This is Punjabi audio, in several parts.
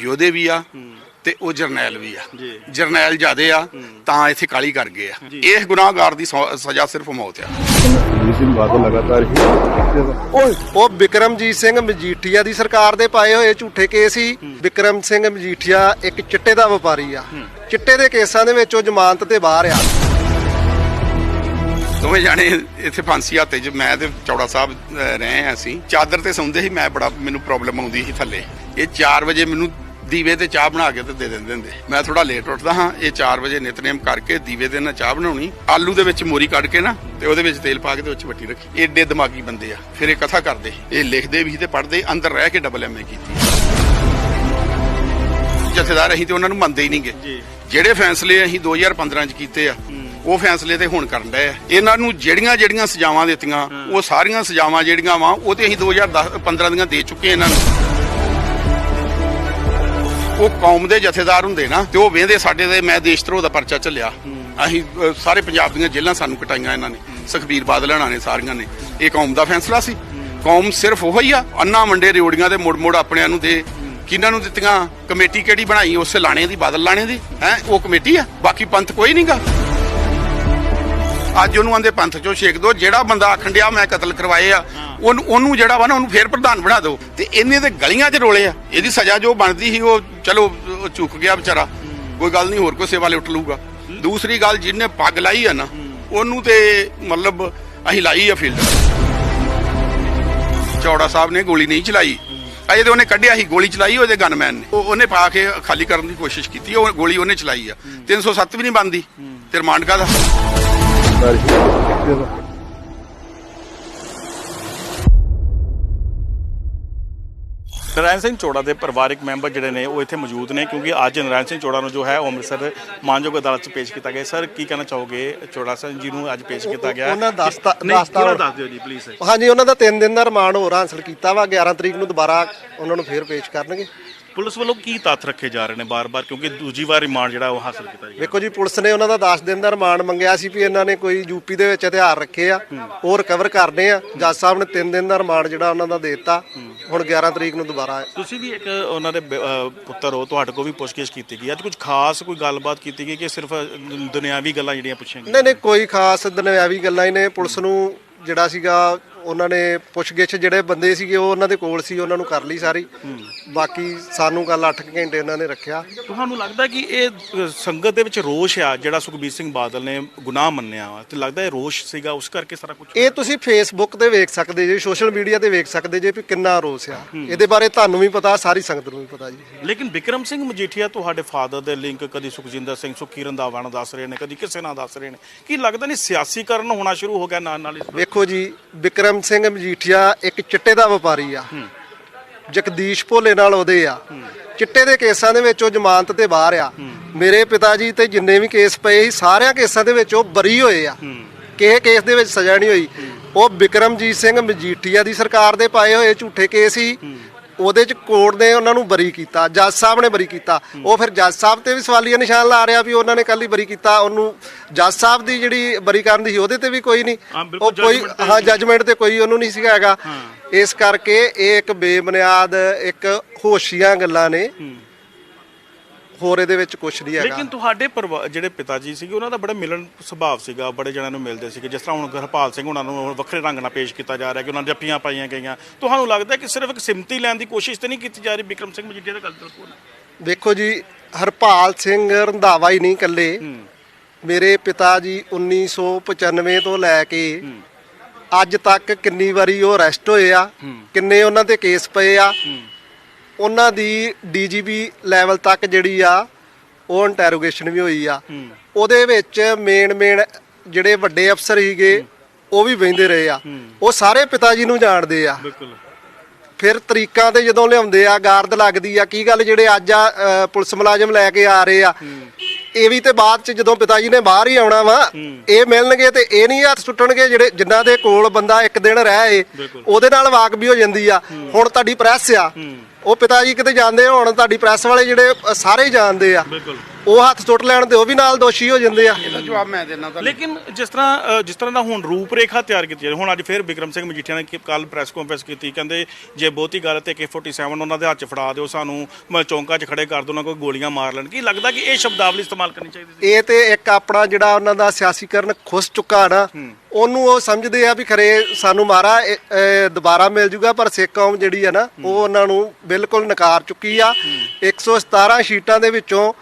ਯੋਧੇ ਵੀ ਆ ਤੇ ਉਹ ਜਰਨੈਲ ਵੀ ਆ। ਜੀ। ਜਰਨੈਲ ਜਿਆਦੇ ਆ ਤਾਂ ਇੱਥੇ ਕਾਲੀ ਕਰ ਗਏ ਆ। ਇਸ ਗੁਨਾਹਗਾਰ ਦੀ ਸਜ਼ਾ ਸਿਰਫ ਮੌਤ ਆ। ਜੀ ਹੀ ਉਹ ਬਿਕਰਮਜੀਤ ਸਿੰਘ ਮਜੀਠੀਆ ਦੀ ਸਰਕਾਰ ਦੇ ਪਾਏ ਹੋਏ ਝੂਠੇ ਕੇਸ ਸੀ ਬਿਕਰਮ ਸਿੰਘ ਮਜੀਠੀਆ ਇੱਕ ਚਿੱਟੇ ਦਾ ਵਪਾਰੀ ਆ। ਚਿੱਟੇ ਦੇ ਕੇਸਾਂ ਦੇ ਵਿੱਚ ਉਹ ਜ਼ਮਾਨਤ ਤੇ ਬਾਹਰ ਆ। ਦੋਵੇਂ ਜਾਣੇ ਇੱਥੇ ਫਾਂਸੀ ਹੱਤੇ 'ਚ ਮੈਂ ਤੇ ਚੌੜਾ ਸਾਹਿਬ ਰਹੇ ਆ ਅਸੀਂ। ਚਾਦਰ ਤੇ ਸੌਂਦੇ ਸੀ ਮੈਂ ਬੜਾ ਮੈਨੂੰ ਪ੍ਰੋਬਲਮ ਆਉਂਦੀ ਸੀ ਥੱਲੇ। ਇਹ 4 ਵਜੇ ਮੈਨੂੰ ਦੀਵੇ ਤੇ ਚਾਹ ਬਣਾ ਕੇ ਤੇ ਦੇ ਦਿੰਦੇ ਹੁੰਦੇ। ਮੈਂ ਥੋੜਾ ਲੇਟ ਉੱਠਦਾ ਹਾਂ ਇਹ 4 ਵਜੇ ਨਿਤਨੇਮ ਕਰਕੇ ਦੀਵੇ ਦੇ ਨਾਲ ਚਾਹ ਬਣਾਉਣੀ। ਆਲੂ ਦੇ ਵਿੱਚ ਮੋਰੀ ਕੱਢ ਕੇ ਨਾ ਤੇ ਉਹਦੇ ਵਿੱਚ ਤੇਲ ਪਾ ਕੇ ਤੇ ਉੱਚ ਵੱਟੀ ਰੱਖੀ। ਏਡੇ ਦਿਮਾਗੀ ਬੰਦੇ ਆ। ਫਿਰ ਇਹ ਕਥਾ ਕਰਦੇ। ਇਹ ਲਿਖਦੇ ਵੀ ਤੇ ਪੜ੍ਹਦੇ ਅੰਦਰ ਰਹਿ ਕੇ ਡਬਲ ਐਮਏ ਕੀਤੀ। ਜਥੇਦਾਰ ਅਸੀਂ ਤੇ ਉਹਨਾਂ ਨੂੰ ਮੰਨਦੇ ਹੀ ਨਹੀਂਗੇ ਜਿਹੜੇ ਫੈਸਲੇ ਅਸੀਂ 2015 ਚ ਕੀਤੇ ਆ ਉਹ ਫੈਸਲੇ ਤੇ ਹੁਣ ਕਰਨ ਡਏ ਆ। ਇਹਨਾਂ ਨੂੰ ਜਿਹੜੀਆਂ ਜਿਹੜੀਆਂ ਸਜ਼ਾਵਾਂ ਦਿੱਤੀਆਂ ਉਹ ਸਾਰੀਆਂ ਸਜ਼ਾਵਾਂ ਜਿਹੜੀਆਂ ਵਾ ਉਹ ਤੇ ਅਸੀਂ 2010 15 ਦੀਆਂ ਦੇ ਚੁੱਕੇ ਇਹਨਾਂ ਨੂੰ। ਉਹ ਕੌਮ ਦੇ ਜਥੇਦਾਰ ਹੁੰਦੇ ਨਾ ਤੇ ਉਹ ਵੇਂਦੇ ਸਾਡੇ ਦੇ ਮੈਂ ਦੇਸ਼ ਧਰੋਹ ਦਾ ਪਰਚਾ ਚੱਲਿਆ ਅਸੀਂ ਸਾਰੇ ਪੰਜਾਬ ਦੀਆਂ ਜੇਲ੍ਹਾਂ ਸਾਨੂੰ ਕਟਾਈਆਂ ਇਹਨਾਂ ਨੇ। ਸੁਖਬੀਰ ਬਾਦਲ ਹਣਾ ਨੇ ਸਾਰੀਆਂ ਨੇ। ਇਹ ਕੌਮ ਦਾ ਫੈਸਲਾ ਸੀ। ਕੌਮ ਸਿਰਫ ਉਹੋ ਹੀ ਆ ਅੰਨਾ ਮੰਡੇ ਰਿਓੜੀਆਂ ਦੇ ਮੁੜ ਮੁੜ ਆਪਣਿਆਂ ਨੂੰ ਦੇ। ਕਿਹਨਾਂ ਨੂੰ ਦਿੱਤੀਆਂ? ਕਮੇਟੀ ਕਿਹੜੀ ਬਣਾਈ? ਉਸੇ ਲਾਣੇ ਦੀ ਬਾਦਲ ਲਾਣੇ ਦੀ? ਹੈ? ਉਹ ਕਮੇਟੀ ਆ। ਬਾਕੀ ਪੰਥ ਕੋਈ ਨਹੀਂਗਾ ਅੱਜ ਉਹਨੂੰ ਆਂਦੇ ਪੰਥ ਚੋਂ ਛੇਕ ਦੋ ਜਿਹੜਾ ਬੰਦਾ ਆਖਣ ਡਿਆ ਮੈਂ ਕਤਲ ਕਰਵਾਏ ਆ ਉਹਨੂੰ ਉਹਨੂੰ ਜਿਹੜਾ ਵਾ ਨਾ ਉਹਨੂੰ ਫੇਰ ਪ੍ਰਧਾਨ ਬਣਾ ਦਿਓ ਤੇ ਇਹਨੇ ਤੇ ਗਲੀਆਂ 'ਚ ਰੋਲੇ ਆ। ਇਹਦੀ ਸਜ਼ਾ ਜੋ ਬਣਦੀ ਸੀ ਉਹ ਚਲੋ ਉਹ ਚੁੱਕ ਗਿਆ ਵਿਚਾਰਾ। ਕੋਈ ਗੱਲ ਨਹੀਂ ਹੋਰ ਕੋਈ ਸੇਵਾ ਲੁੱਟ ਲੂਗਾ ਦੂਸਰੀ ਗੱਲ ਜਿਹਨੇ ਪੱਗ ਲਾਈ ਆ ਨਾ ਉਹਨੂੰ ਤੇ ਮਤਲਬ ਅਸੀਂ ਲਾਈ ਆ ਫੀਲਡ। ਚੌੜਾ ਸਾਹਿਬ ਨੇ ਗੋਲੀ ਨਹੀਂ ਚਲਾਈ। ਅਜੇ ਤੇ ਉਹਨੇ ਕੱਢਿਆ ਸੀ ਗੋਲੀ ਚਲਾਈ ਉਹਦੇ ਗਨਮੈਨ ਨੇ। ਉਹ- ਉਹਨੇ ਪਾ ਕੇ ਖਾਲੀ ਕਰਨ ਦੀ ਕੋਸ਼ਿਸ਼ ਕੀਤੀ ਉਹ ਗੋਲੀ ਉਹਨੇ ਚਲਾਈ ਆ। 307 ਵੀ ਨਹੀਂ ਬੰਦੀ ਤੇ ਰਿਮਾਂਡ ਨਰਾਇਣ ਸਿੰਘ ਚੋੜਾ ਦੇ ਪਰਿਵਾਰਕ ਮੈਂਬਰ ਜਿਹੜੇ ਨੇ ਉਹ ਇੱਥੇ ਮੌਜੂਦ ਨੇ ਕਿਉਂਕਿ ਅੱਜ ਨਰਾਇਣ ਸਿੰਘ ਚੋੜਾ ਨੂੰ ਜੋ ਹੈ ਉਹ ਅੰਮ੍ਰਿਤਸਰ ਮਾਨਯੋਗ ਅਦਾਲਤ 'ਚ ਪੇਸ਼ ਕੀਤਾ ਗਿਆ। ਸਰ ਕੀ ਕਹਿਣਾ ਚਾਹੋਗੇ ਚੋੜਾ ਸਿੰਘ ਜੀ ਨੂੰ ਅੱਜ ਪੇਸ਼ ਕੀਤਾ ਗਿਆ? ਉਹਨਾਂ ਨਹੀਂ, ਦੱਸਤਾ। ਦੱਸ ਦਿਓ ਜੀ ਪਲੀਜ਼ ਹਾਂਜੀ ਉਹਨਾਂ ਦਾ 3 ਦਿਨ ਦਾ ਰਿਮਾਂਡ ਹੋਰ ਹਾਸਲ ਕੀਤਾ ਵਾ। 11 ਤਰੀਕ ਨੂੰ ਦੁਬਾਰਾ ਉਹਨਾਂ ਨੂੰ ਫੇਰ ਪੇਸ਼ ਕਰਨਗੇ। ਪੁਲਿਸ ਵੱਲੋਂ ਕੀ ਤੱਥ ਰੱਖੇ ਜਾ ਰਹੇ ਨੇ ਬਾਰ-ਬਾਰ? ਕਿਉਂਕਿ ਦੂਜੀ ਵਾਰ ਰਿਮਾਂਡ ਜਿਹੜਾ ਉਹ ਹਾਸਲ ਕੀਤਾ ਗਿਆ। ਵੇਖੋ ਜੀ ਪੁਲਿਸ ਨੇ ਉਹਨਾਂ ਦਾ 10 ਦਿਨ ਦਾ ਰਿਮਾਂਡ ਮੰਗਿਆ ਸੀ ਵੀ ਇਹਨਾਂ ਨੇ ਕੋਈ ਯੂਪੀ ਦੇ ਵਿੱਚ ਹਥਿਆਰ ਰੱਖੇ ਆ ਉਹ ਰਿਕਵਰ ਕਰਨੇ ਆ। ਜੱਜ ਸਾਹਿਬ ਨੇ 3 ਦਿਨ ਦਾ ਰਿਮਾਂਡ ਜਿਹੜਾ ਉਹਨਾਂ ਦਾ ਦੇ ਦਿੱਤਾ। ਹੁਣ 11 ਤਰੀਕ ਨੂੰ ਦੁਬਾਰਾ ਤੁਸੀਂ ਵੀ ਇੱਕ ਉਹਨਾਂ ਦੇ ਪੁੱਤਰ ਹੋ ਤੁਹਾਡੇ ਕੋਲ ਵੀ ਪੁੱਛਗਿੱਛ ਕੀਤੀ ਗਈ। ਅੱਜ ਕੁਝ ਖਾਸ ਕੋਈ ਗੱਲਬਾਤ ਕੀਤੀ ਗਈ ਕਿ ਸਿਰਫ ਦੁਨਿਆਵੀ ਗੱਲਾਂ ਜਿਹੜੀਆਂ ਪੁੱਛੀਆਂ ਗਈਆਂ? ਨਹੀਂ ਨਹੀਂ ਕੋਈ ਖਾਸ ਦੁਨਿਆਵੀ ਗੱਲਾਂ ਹੀ ਨੇ ਪੁਲਿਸ ਨੂੰ ਜਿਹੜਾ ਸੀਗਾ ਉਹਨਾਂ ਨੇ ਪੁੱਛਗਿੱਛ ਜਿਹੜੇ ਬੰਦੇ ਸੀਗੇ ਉਹ ਉਹਨਾਂ ਦੇ ਕੋਲ ਸੀ ਉਹਨਾਂ ਨੂੰ ਕਰ ਲਈ ਸਾਰੀ। ਬਾਕੀ ਸਾਨੂੰ ਕੱਲ 8 ਘੰਟੇ ਉਹਨਾਂ ਨੇ ਰੱਖਿਆ। ਤੁਹਾਨੂੰ ਲੱਗਦਾ ਕਿ ਇਹ ਸੰਗਤ ਦੇ ਵਿੱਚ ਰੋਸ਼ ਆ ਜਿਹੜਾ ਸੁਖਬੀਰ ਸਿੰਘ ਬਾਦਲ ਨੇ ਗੁਨਾਹ ਮੰਨਿਆ ਤੇ ਲੱਗਦਾ ਇਹ ਰੋਸ਼ ਸੀਗਾ ਉਸ ਕਰਕੇ ਸਾਰਾ ਕੁਝ ਇਹ ਤੁਸੀਂ ਫੇਸਬੁੱਕ ਤੇ ਵੇਖ ਸਕਦੇ ਜੇ ਸੋਸ਼ਲ ਮੀਡੀਆ ਤੇ ਵੇਖ ਸਕਦੇ ਜੇ ਵੀ ਕਿੰਨਾ ਰੋਸ ਆ। ਇਹਦੇ ਬਾਰੇ ਤੁਹਾਨੂੰ ਵੀ ਪਤਾ ਸਾਰੀ ਸੰਗਤ ਨੂੰ ਵੀ ਪਤਾ ਜੀ। ਲੇਕਿਨ ਵਿਕਰਮ ਸਿੰਘ ਮਜੀਠੀਆ ਤੁਹਾਡੇ ਫਾਦਰ ਦੇ ਲਿੰਕ ਕਦੀ ਸੁਖਜਿੰਦਰ ਸਿੰਘ ਸੁਖੀ ਰੰਧਾਵਾ ਨਾਲ ਦੱਸ ਰਹੇ ਨੇ ਕਦੀ ਕਿਸੇ ਨਾਲ ਦੱਸ ਰਹੇ ਨੇ। ਕੀ ਲੱਗਦਾ ਨਹੀਂ ਸਿਆਸੀਕਰਨ ਹੋਣਾ ਸ਼ੁਰੂ ਹੋ ਗਿਆ ਨਾਲ ਨਾਲ ਵੇਖੋ ਜੀ ਵਿਕਰਮ ਸਿੰਘ ਮਜੀਠੀਆ ਇੱਕ ਚਿੱਟੇ ਦਾ ਵਪਾਰੀ ਆ। ਜਗਦੀਸ਼ ਭੋਲੇ ਨਾਲ ਉਹਦੇ ਆ। ਚਿੱਟੇ ਦੇ ਕੇਸਾਂ ਦੇ ਵਿੱਚ ਉਹ ਜ਼ਮਾਨਤ ਤੇ ਬਾਹਰ ਆ। ਮੇਰੇ ਪਿਤਾ ਜੀ ਤੇ ਜਿੰਨੇ ਵੀ ਕੇਸ ਪਏ ਸੀ ਸਾਰਿਆਂ ਕੇਸਾਂ ਦੇ ਵਿੱਚ ਉਹ ਬਰੀ ਹੋਏ ਆ। ਕਿਸੇ ਕੇਸ ਦੇ ਵਿੱਚ ਸਜ਼ਾ ਨਹੀਂ ਹੋਈ। ਉਹ ਵਿਕਰਮਜੀਤ ਸਿੰਘ ਮਜੀਠੀਆ ਦੀ ਸਰਕਾਰ ਦੇ ਪਾਏ ਹੋਏ ਝੂਠੇ ਕੇਸ ਸੀ। ਉਹਦੇ ਚ ਕੋਰਟ ਨੇ ਉਹਨਾਂ ਨੂੰ ਬਰੀ ਕੀਤਾ ਜੱਜ ਸਾਹਿਬ ਨੇ ਬਰੀ ਕੀਤਾ। ਉਹ ਫਿਰ ਜੱਜ ਸਾਹਿਬ ਤੇ ਵੀ ਸਵਾਲੀਆ ਨਿਸ਼ਾਨ ਲਾ ਰਿਹਾ ਵੀ ਉਹਨਾਂ ਨੇ ਕੱਲ ਹੀ ਬਰੀ ਕੀਤਾ ਉਹਨੂੰ ਜੱਜ ਸਾਹਿਬ ਦੀ ਜਿਹੜੀ ਬਰੀ ਕਰਨ ਦੀ ਸੀ ਉਹਦੇ ਤੇ ਵੀ ਕੋਈ ਨਹੀਂ। ਉਹ ਕੋਈ ਹਾਂ ਜੱਜਮੈਂਟ ਤੇ ਕੋਈ ਉਹਨੂੰ ਨਹੀਂ ਸੀਗਾ ਹੈਗਾ। ਇਸ ਕਰਕੇ ਇਹ ਇੱਕ ਬੇਬੁਨਿਆਦ ਇੱਕ ਹੋਸ਼ੀਆਂ ਗੱਲਾਂ ਨੇ। ਹੋਰ ਇਹਦੇ ਵਿੱਚ ਕੁਝ ਨਹੀਂ ਹੈਗਾ। ਲੇਕਿਨ ਤੁਹਾਡੇ ਜਿਹੜੇ ਪਿਤਾ ਜੀ ਸੀਗੇ ਉਹਨਾਂ ਦਾ ਬੜਾ ਮਿਲਣ ਸੁਭਾਅ ਸੀਗਾ ਬੜੇ ਜਣਿਆਂ ਨੂੰ ਮਿਲਦੇ ਸੀਗੇ। ਜਿਸ ਤਰ੍ਹਾਂ ਹੁਣ ਹਰਪਾਲ ਸਿੰਘ ਉਹਨਾਂ ਨੂੰ ਵੱਖਰੇ ਰੰਗ ਨਾਲ ਪੇਸ਼ ਕੀਤਾ ਜਾ ਰਿਹਾ ਕਿ ਉਹਨਾਂ ਦੀਆਂ ਜੱਫੀਆਂ ਪਾਈਆਂ ਗਈਆਂ। ਤੁਹਾਨੂੰ ਲੱਗਦਾ ਕਿ ਸਿਰਫ ਇੱਕ ਸਿਮਤੀ ਲੈਣ ਦੀ ਕੋਸ਼ਿਸ਼ ਤੇ ਨਹੀਂ ਕੀਤੀ ਜਾ ਰਹੀ ਵਿਕਰਮ ਸਿੰਘ ਮਜੀਠੀਆ ਦਾ ਗੱਲ ਬਿਲਕੁਲ ਦੇਖੋ ਜੀ ਹਰਪਾਲ ਸਿੰਘ ਰੰਧਾਵਾ ਹੀ ਨਹੀਂ ਇਕੱਲੇ। ਮੇਰੇ ਪਿਤਾ ਜੀ 1995 ਤੋਂ ਲੈ ਕੇ ਅੱਜ ਤੱਕ ਕਿੰਨੀ ਵਾਰੀ ਉਹ ਅਰੈਸਟ ਹੋਏ ਆ ਕਿੰਨੇ ਉਹਨਾਂ ਤੇ ਕੇਸ ਪਏ ਆ ਉਹਨਾਂ ਦੀ ਡੀਜੀਪੀ ਲੈਵਲ ਤੱਕ ਜਿਹੜੀ ਆ ਉਹ ਇੰਟਰੋਗੇਸ਼ਨ ਵੀ ਹੋਈ ਆ। ਉਹਦੇ ਵਿੱਚ ਮੇਨ ਮੇਨ ਜਿਹੜੇ ਵੱਡੇ ਅਫਸਰ ਸੀਗੇ ਉਹ ਵੀ ਵਹਿੰਦੇ ਰਹੇ ਆ। ਉਹ ਸਾਰੇ ਪਿਤਾ ਜੀ ਨੂੰ ਜਾਣਦੇ ਆ। ਬਿਲਕੁਲ। ਫਿਰ ਤਰੀਕਾਂ ਤੇ ਜਦੋਂ ਲਿਆਉਂਦੇ ਆ ਗਾਰਦ ਲੱਗਦੀ ਆ ਕੀ ਗੱਲ ਜਿਹੜੇ ਅੱਜ ਆ ਪੁਲਿਸ ਮੁਲਾਜ਼ਮ ਲੈ ਕੇ ਆ ਰਹੇ ਆ। ਇਹ ਵੀ ਤੇ ਬਾਅਦ ਚ ਜਦੋਂ ਪਿਤਾ ਜੀ ਨੇ ਬਾਹਰ ਹੀ ਆਉਣਾ ਵਾ ਇਹ ਮਿਲਣਗੇ ਤੇ ਇਹ ਨਹੀਂ ਹੱਥ ਸੁੱਟਣਗੇ ਜਿਹੜੇ ਜਿਨ੍ਹਾਂ ਦੇ ਕੋਲ ਬੰਦਾ ਇੱਕ ਦਿਨ ਰਹਿ ਏ ਉਹਦੇ ਨਾਲ ਵਾਕ ਵੀ ਹੋ ਜਾਂਦੀ ਆ। ਹੁਣ ਤੁਹਾਡੀ ਪ੍ਰੈਸ ਆ। ਉਹ ਪਿਤਾ ਜੀ ਕਿਤੇ ਜਾਂਦੇ ਹੋਣ ਤੁਹਾਡੀ ਪ੍ਰੈਸ ਵਾਲੇ ਜਿਹੜੇ ਸਾਰੇ ਜਾਣਦੇ ਆ। ਬਿਲਕੁਲ। ਉਹ ਹੱਥ ਸੁੱਟ ਲੈਣ ਤੇ ਉਹ ਵੀ ਨਾਲ ਦੋਸ਼ੀ ਹੋ ਜਾਂਦੇ ਆ। ਇਹਦਾ ਜਵਾਬ ਮੈਂ ਦੇਣਾ ਤੁਹਾਨੂੰ। ਲੇਕਿਨ ਜਿਸ ਤਰ੍ਹਾਂ ਅ, ਜਿਸ ਤਰ੍ਹਾਂ ਦਾ ਹੁਣ ਰੂਪਰੇਖਾ ਤਿਆਰ ਕੀਤੀ ਹੈ ਹੁਣ ਅੱਜ ਫਿਰ ਵਿਕਰਮ ਸਿੰਘ ਮਜੀਠੀਆ ਨੇ ਕੱਲ ਪ੍ਰੈਸ ਕਾਨਫਰੰਸ ਕੀਤੀ ਕਹਿੰਦੇ ਜੇ ਬਹੁਤੀ ਗੱਲ ਤੇ K47 ਉਹਨਾਂ ਦੇ ਹੱਥ 'ਚ ਫੜਾ ਦਿਓ ਸਾਨੂੰ ਮ- ਚੌਂਕਾਂ 'ਚ ਖੜੇ ਕਰ ਦਿਓ ਉਹਨਾਂ ਕੋਈ ਗੋਲੀਆਂ ਮਾਰ ਲੈਣ। ਕੀ ਲੱਗਦਾ ਕਿ ਇਹ ਸ਼ਬਦਾਵਲੀ ਇਸਤੇਮਾਲ ਕਰਨੀ ਚਾਹੀਦੀ ਸੀ? ਇਹ ਤੇ ਇੱਕ ਆਪਣਾ ਜਿਹੜਾ ਉਹਨਾਂ ਦਾ ਸਿਆਸੀਕਰਨ ਖੁੱਸ ਚੁੱਕਾ ਨਾ ਉਹਨੂੰ ਉਹ ਸਮਝਦੇ ਆ ਵੀ ਖਰੇ ਸਾਨੂੰ ਮਾਰਾ ਇਹ, ਇਹ ਦੁਬਾਰਾ ਮਿਲ ਜੂਗਾ ਪਰ ਸਿੱਖ ਕੌਮ ਜਿਹੜੀ ਆ ਨਾ ਉਹ ਉਹਨਾਂ ਨੂੰ ਬਿਲਕੁਲ ਨਕਾਰ ਚੁੱਕੀ ਆ। 117 ਸ਼ੀਟਾਂ ਦੇ ਵਿੱਚੋਂ